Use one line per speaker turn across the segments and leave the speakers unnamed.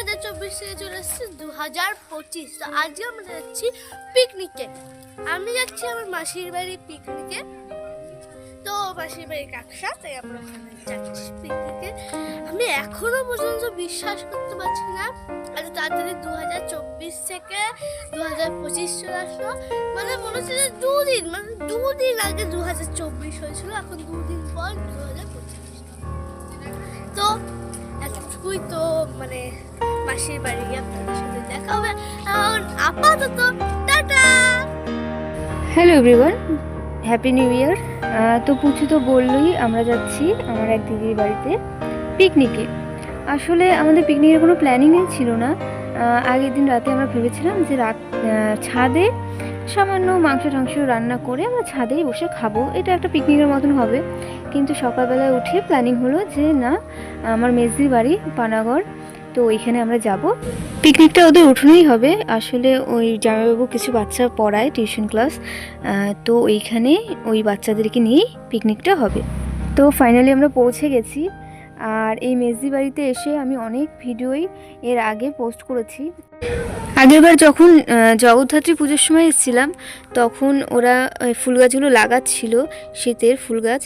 হাজার চব্বিশ থেকে চলে এসেছে দু হাজার পঁচিশ। তো আজকে আমরা যাচ্ছি পিকনিকে আমি যাচ্ছি আমার মাসির বাড়ি পিকনিকে তো মাসির বাড়ি কাকসা, তাই আমরা ওখানে যাচ্ছি পিকনিকে আমি এখনও পর্যন্ত বিশ্বাস করতে পারছি না আর তাড়াতাড়ি দু হাজার চব্বিশ থেকে দু হাজার পঁচিশ চলে আসলো। মানে মনে হচ্ছে যে দুদিন মানে দুদিন আগে দু হাজার চব্বিশ হয়েছিল, এখন দুদিন পর দু হাজার পঁচিশ। তো এতটুকুই তো মানে মাসির বাড়ি গিয়ে আপনাদের সাথে দেখা হবে। এখন আপাতত tata!
Hello everyone happy new year তো পুচু তো বললোই আমরা যাচ্ছি আমার এক দিদির বাড়িতে পিকনিকে আসলে আমাদের পিকনিকের কোনো প্ল্যানিংই ছিল না। আগের দিন রাতে আমরা ভেবেছিলাম যে রাত ছাদে সামান্য মাংস টাংস রান্না করে আমরা ছাদেই বসে খাব। এটা একটা পিকনিকের মতন হবে। কিন্তু সকালবেলায় উঠে প্ল্যানিং হলো যে না, আমার মেজদির বাড়ি, পানাগড়। তো ওইখানে আমরা যাব। পিকনিকটা ওদের উঠোনেই হবে। আসলে ওই জামাইবাবু কিছু বাচ্চা পড়ায় টিউশন ক্লাস তো ওইখানে ওই বাচ্চাদেরকে নিয়েই পিকনিকটা হবে। তো ফাইনালি আমরা পৌঁছে গেছি। আর এই মেজদি বাড়িতে এসে আমি অনেক ভিডিওই এর আগে পোস্ট করেছি। আগেরবার যখন জগদ্ধাত্রী পুজোর সময় এসেছিলাম, তখন ওরা ফুল গাছগুলো লাগাচ্ছিল শীতের ফুল গাছ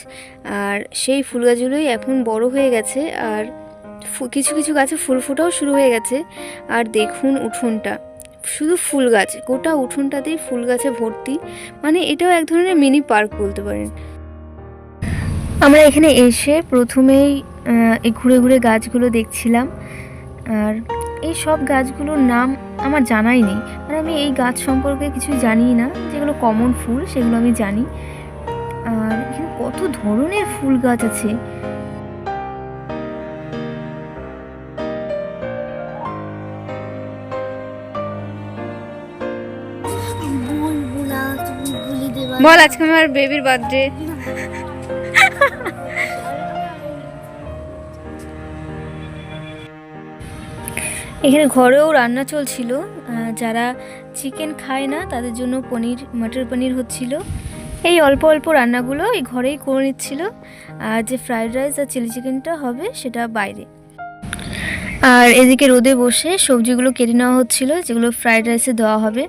আর সেই ফুল গাছগুলোই এখন বড় হয়ে গেছে। আর কিছু কিছু গাছে ফুল ফোটাও শুরু হয়ে গেছে। আর দেখুন উঠোনটা। শুধু ফুল গাছ, গোটা উঠোনটাতেই ফুল গাছে ভর্তি। মানে এটাও এক ধরনের মিনি পার্ক বলতে পারেন। আমরা এখানে এসে প্রথমেই এই ঘুরে ঘুরে গাছগুলো দেখছিলাম। আর এই সব গাছগুলোর নাম আমার জানাই নেই। মানে আমি এই গাছ সম্পর্কে কিছু জানি না। যেগুলো কমন ফুল, সেগুলো আমি জানি। আর কত ধরনের ফুল গাছ আছে।
বলে,
আজকে আমার বেবির বার্থডে এখানে ঘরেও রান্না চলছিল। যারা চিকেন খায় না, তাদের জন্য পনির, মটর পনির হচ্ছিল। এই অল্প অল্প রান্নাগুলো এই ঘরেই করে নিচ্ছিল। আর যে ফ্রাইড রাইস আর চিলি চিকেনটা হবে, সেটা বাইরে। আর এদিকে রোদে বসে সবজিগুলো কেটে নেওয়া হচ্ছিল, যেগুলো ফ্রাইড রাইসে দেওয়া হবে।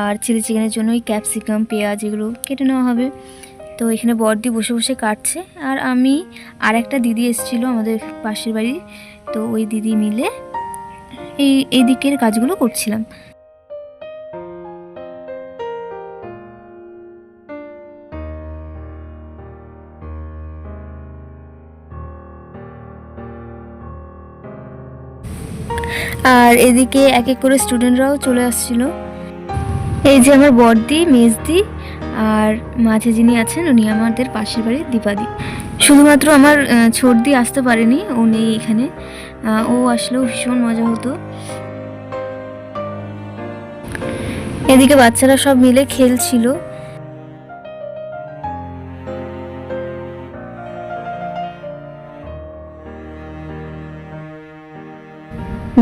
আর চিলি চিকেনের জন্য ওই ক্যাপসিকাম, পেঁয়াজ এগুলো কেটে নেওয়া হবে। তো এখানে বর্দি বসে বসে কাটছে। আর আমি আর একটা দিদি এসেছিল আমাদের পাশের বাড়ি তো ওই দিদি মিলে এই এই দিকের কাজগুলো করছিলাম। আর এদিকে এক এক করে স্টুডেন্টরাও চলে আসছিল। এই যে আমার বড়দি মেজদি আর মাঝে যিনি আছেন, উনি আমাদের পাশের বাড়ির দীপাদি। শুধুমাত্র আমার ছোটদি আসতে পারেনি, ও নেই এখানে। ও আসলেও ভীষণ মজা হতো। এদিকে বাচ্চারা সব মিলে খেলছিল।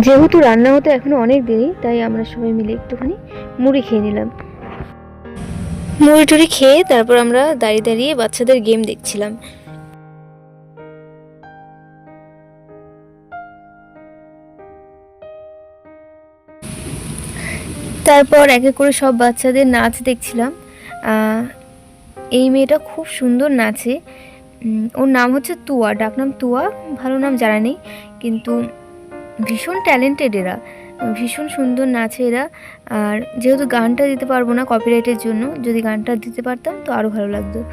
যেহেতু রান্না হতে এখনও অনেক দেরি, তাই আমরা সবাই মিলে একটুখানি মুড়ি খেয়ে নিলাম। মুড়ি টুড়ি খেয়ে তারপর আমরা দাঁড়িয়ে দাঁড়িয়ে বাচ্চাদের গেম দেখছিলাম। তারপর এক এক করে সব বাচ্চাদের নাচ দেখছিলাম। এই মেয়েটা খুব সুন্দর নাচে। ওর নাম হচ্ছে তুয়া, ডাকনাম তুয়া, ভালো নাম জানা নেই, কিন্তু ভীষণ ট্যালেন্টেড এরা, ভীষণ সুন্দর নাচে এরা, আর যেহেতু গানটা দিতে পারব না কপিরাইটের জন্য, যদি গানটা দিতে পারতাম তো আরও ভালো লাগতো।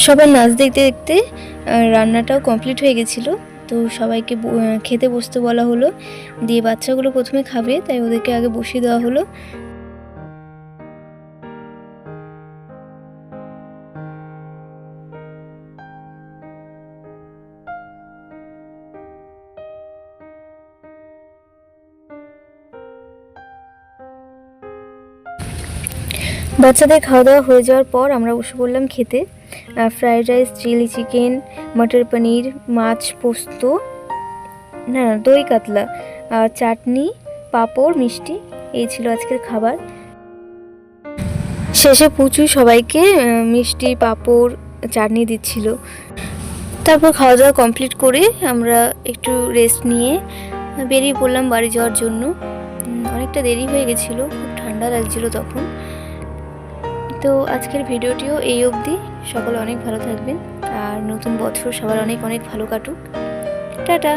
সবার নাচ দেখতে দেখতে রান্নাটাও কমপ্লিট হয়ে গেছিল। তো সবাইকে খেতে বসতে বলা হলো। দিয়ে বাচ্চাগুলো প্রথমে খাবে, তাই ওদেরকে আগে বসিয়ে দেওয়া হলো। বাচ্চাদের খাওয়া দাওয়া হয়ে যাওয়ার পর আমরা বসে পড়লাম খেতে। Fried rice chilli chicken matar paneer, মাছ পোস্ত, না না, দই কাতলা চাটনি, পাঁপড়, মিষ্টি, এই ছিল আজকের খাবার। শেষে পুচু সবাইকে মিষ্টি, পাঁপড়, চাটনি দিচ্ছিল। তারপর খাওয়া দাওয়া কমপ্লিট করে আমরা একটু রেস্ট নিয়ে বেরিয়ে পড়লাম বাড়ি যাওয়ার জন্য। অনেকটা দেরি হয়ে গেছিল, খুব ঠান্ডা লাগছিল তখন। তো আজকের ভিডিওটিও এই অবধি। সকলে অনেক ভালো থাকবেন। আর নতুন বছর সবার অনেক অনেক ভালো কাটুক। টাটা।